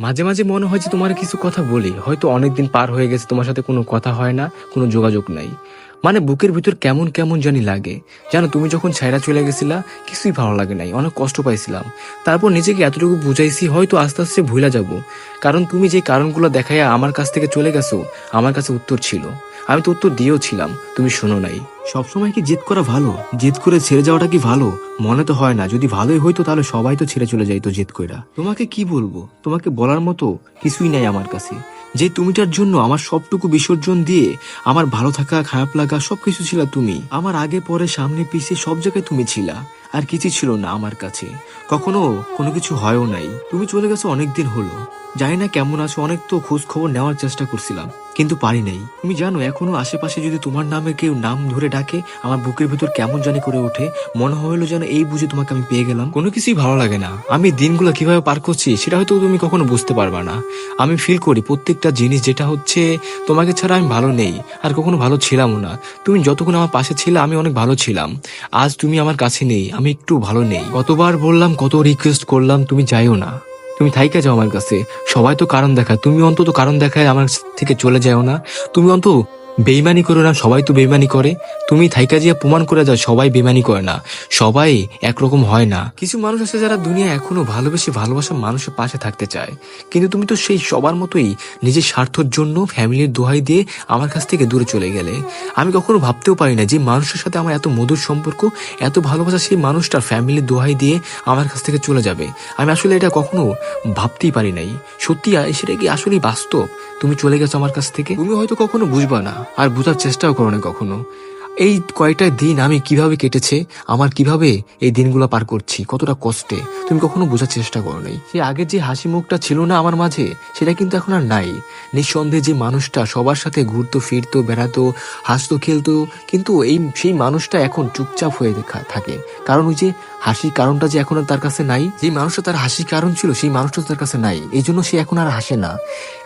মাঝে মাঝে মনে হয় যে তোমার কিছু কথা বলি। হয়তো অনেকদিন পার হয়ে গেছে, তোমার সাথে কোনো কথা হয় না, কোনো যোগাযোগ নাই। মানে বুকের ভিতর কেমন কেমন জানি লাগে। জানো, তুমি যখন ছাইরা চলে গেছিলা, কিছুই ভালো লাগে নাই, অনেক কষ্ট পাইছিলাম। তারপর নিজেকে এতটুকু বুঝাইছি, হয়তো আস্তে আস্তে ভুলে যাব। কারণ তুমি যে কারণগুলো দেখাইয়া আমার কাছ থেকে চলে গেছো, আমার কাছে উত্তর ছিল। আমি তো উত্তর দিয়েও ছিলাম, তুমি শোনো নাই। সবসময় কি জেদ করা ভালো? জেদ করে ছেড়ে যাওয়াটা কি ভালো? মনে তো হয় না। যদি ভালোই হইতো তাহলে সবাই তো ছেড়ে চলে যাইতো জেদ কইরা। তোমাকে কি বলব? তোমাকে বলার মতো কিছুই নাই আমার কাছে। যে তুমিটার জন্য আমার সবটুকু বিসর্জন দিয়ে আমার ভালো থাকা, খারাপ লাগা সবকিছু ছিল তুমি, আমার আগে পরে সামনে পিছিয়ে সব জায়গায় তুমি ছিলা। আর কিছু ছিল না আমার কাছে। কখনো কোনো কিছু হয়ও নাই। তুমি চলে গেছো অনেক দিন হলো। জানি না কেমন আছো, অনেক তো খোঁজ খবর নেওয়ার চেষ্টা করছিলাম, কিন্তু পারি নাই। তুমি জানো, এখনও আশেপাশে যদি তোমার নামে কেউ নাম ধরে ডাকে, আমার বুকের ভিতর কেমন জানি করে ওঠে। মনে হইল যেন এই বুঝে তোমাকে আমি পেয়ে গেলাম। কোনো কিছুই ভালো লাগে না। আমি দিনগুলো কীভাবে পার করছি, সেটা হয়তো তুমি কখনো বুঝতে পারবা না। আমি ফিল করি প্রত্যেকটা জিনিস যেটা হচ্ছে, তোমাকে ছাড়া আমি ভালো নেই, আর কখনো ভালো ছিলামও না। তুমি যতক্ষণ আমার পাশে ছিলে, আমি অনেক ভালো ছিলাম। আজ তুমি আমার কাছে নেই, আমি একটু ভালো নেই। কতবার বললাম কত রিকোয়েস্ট করলাম, তুমি যাইও না। তুমি থাইকা যাও আমার কাছে। সবাই তো কারণ দেখায়। তুমি অন্তত কারণ দেখায় আমার থেকে চলে যাও না। তুমি অন্ত বেইমানি করো না, সবাই তো বেইমানি করে। তুমি থাইকা জিয়া প্রমাণ করে যাও সবাই বেইমানি করে না। সবাই একরকম হয় না। কিছু মানুষ আছে যারা দুনিয়া এখনও ভালোবেসে ভালোবাসা মানুষের পাশে থাকতে চায়। কিন্তু তুমি তো সেই সবার মতোই নিজের স্বার্থর জন্য ফ্যামিলির দোহাই দিয়ে আমার কাছ থেকে দূরে চলে গেলে। আমি কখনো ভাবতেও পারি না যে মানুষের সাথে আমার এত মধুর সম্পর্ক, এত ভালোবাসা সেই মানুষটার ফ্যামিলির দোহাই দিয়ে আমার কাছ থেকে চলে যাবে। আমি আসলে এটা কখনো ভাবতেই পারি নাই। সত্যি, সেটা কি আসলেই বাস্তব? তুমি চলে গেছো আমার কাছ থেকে? তুমি হয়তো কখনো বুঝবা না। আর বোঝার চেষ্টাও করো না কখনো। এই কয়টা দিন আমি কীভাবে কেটেছে, আমার কীভাবে এই দিনগুলো পার করছি, কতটা কষ্টে, তুমি কখনো বোঝার চেষ্টা করো নাই। সেই আগের যে হাসি মুখটা ছিল না আমার মাঝে, সেটা কিন্তু এখন আর নাই। নিঃসন্দেহে যে মানুষটা সবার সাথে ঘুরতো, ফিরতো, বেড়াতো, হাসতো, খেলতো, কিন্তু এই সেই মানুষটা এখন চুপচাপ হয়ে দেখা- থাকে। কারণ ওই যে হাসির কারণটা যে এখন আর তার কাছে নাই যে মানুষটা তার হাসির কারণ ছিল, সেই মানুষটা তার কাছে নাই। এই জন্য সে এখন আর হাসে না।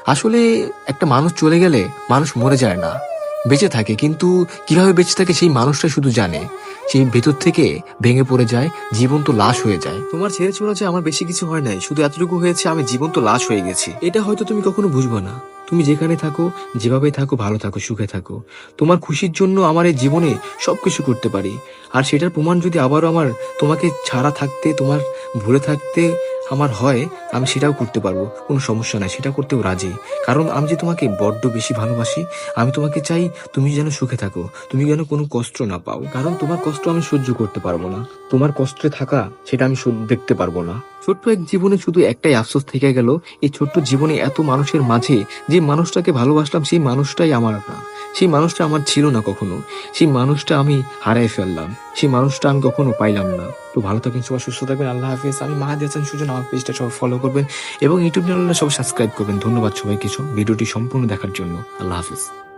আসলে একটা মানুষ চলে গেলে মানুষ মরে যায় না। বেঁচে থাকে কিন্তু কীভাবে বেঁচে থাকে সেই মানুষটা শুধু জানে। সেই ভেতর থেকে ভেঙে পড়ে যায় জীবন্ত লাশ হয়ে যায়। তোমার ছেড়ে চলে যায় আমার বেশি কিছু হয় নাই শুধু এতটুকু হয়েছে আমি জীবন্ত লাশ হয়ে গেছি। এটা হয়তো তুমি কখনো বুঝবে না। তুমি যেখানে থাকো যেভাবে থাকো ভালো থাকো সুখে থাকো। তোমার খুশির জন্য আমার এই জীবনে সব কিছু করতে পারি। আর সেটার প্রমাণ যদি আবারও আমার তোমাকে ছাড়া থাকতে তোমার ভুলে থাকতে আমার হয়, আমি সেটাও করতে পারব। কোনো সমস্যা নাই, সেটা করতেও রাজি। কারণ আমি যে তোমাকে বড্ড বেশি ভালোবাসি, আমি তোমাকে চাই তুমি যেন সুখে থাকো, তুমি যেন কোনো কষ্ট না পাও। কারণ তোমার কষ্ট আমি সহ্য করতে পারব না। তোমার কষ্টে থাকা, সেটা আমি দেখতে পারব না। ছোট্ট এক জীবনে শুধু একটাই আফসোস থেকে গেল, এই ছোট্ট জীবনে এত মানুষের মাঝে যে মানুষটাকে ভালোবাসলাম, সেই মানুষটাই আমার না। সেই মানুষটা আমার ছিল না কখনো। সেই মানুষটা আমি হারাই ফেললাম। সেই মানুষটা আমি কখনো পাইলাম না। তো ভালো থাকেন, সবাই সুস্থ থাকবেন, আল্লাহ হাফিজ। আমি মাহাদি হাসান সুজন, আমার পেজটা সবাই ফলো করবেন এবং ইউটিউব চ্যানেলটা সবাই সাবস্ক্রাইব করবেন। ধন্যবাদ সবাই কিছু ভিডিওটি সম্পূর্ণ দেখার জন্য। আল্লাহ হাফিজ।